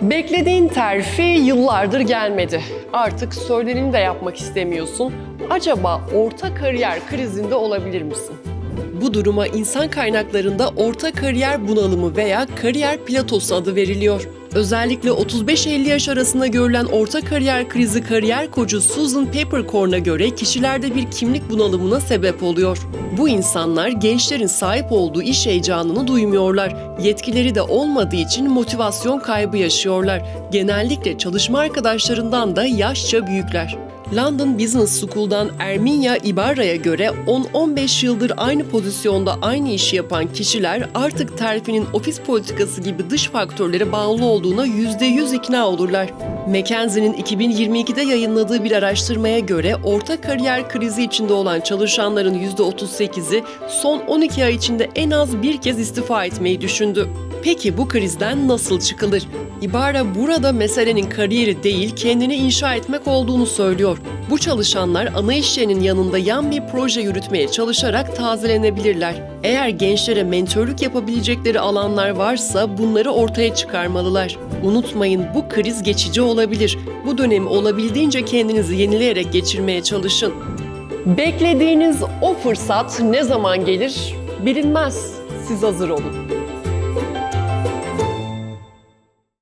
Beklediğin terfi yıllardır gelmedi. Artık söyleneni de yapmak istemiyorsun. Acaba orta kariyer krizinde olabilir misin? Bu duruma insan kaynaklarında orta kariyer bunalımı veya kariyer platosu adı veriliyor. Özellikle 35-50 yaş arasında görülen orta kariyer krizi kariyer koçu Susan Peppercorn'a göre kişilerde bir kimlik bunalımına sebep oluyor. Bu insanlar gençlerin sahip olduğu iş heyecanını duymuyorlar. Yetkileri de olmadığı için motivasyon kaybı yaşıyorlar. Genellikle çalışma arkadaşlarından da yaşça büyükler. London Business School'dan Erminia Ibarra'ya göre 10-15 yıldır aynı pozisyonda aynı işi yapan kişiler artık terfinin ofis politikası gibi dış faktörlere bağlı olduğuna %100 ikna olurlar. McKinsey'nin 2022'de yayınladığı bir araştırmaya göre orta kariyer krizi içinde olan çalışanların %38'i son 12 ay içinde en az bir kez istifa etmeyi düşündü. Peki bu krizden nasıl çıkılır? İbara burada meselenin kariyeri değil, kendini inşa etmek olduğunu söylüyor. Bu çalışanlar ana işlerinin yanında yan bir proje yürütmeye çalışarak tazelenebilirler. Eğer gençlere mentörlük yapabilecekleri alanlar varsa bunları ortaya çıkarmalılar. Unutmayın bu kriz geçici olabilir. Bu dönemi olabildiğince kendinizi yenileyerek geçirmeye çalışın. Beklediğiniz o fırsat ne zaman gelir bilinmez. Siz hazır olun.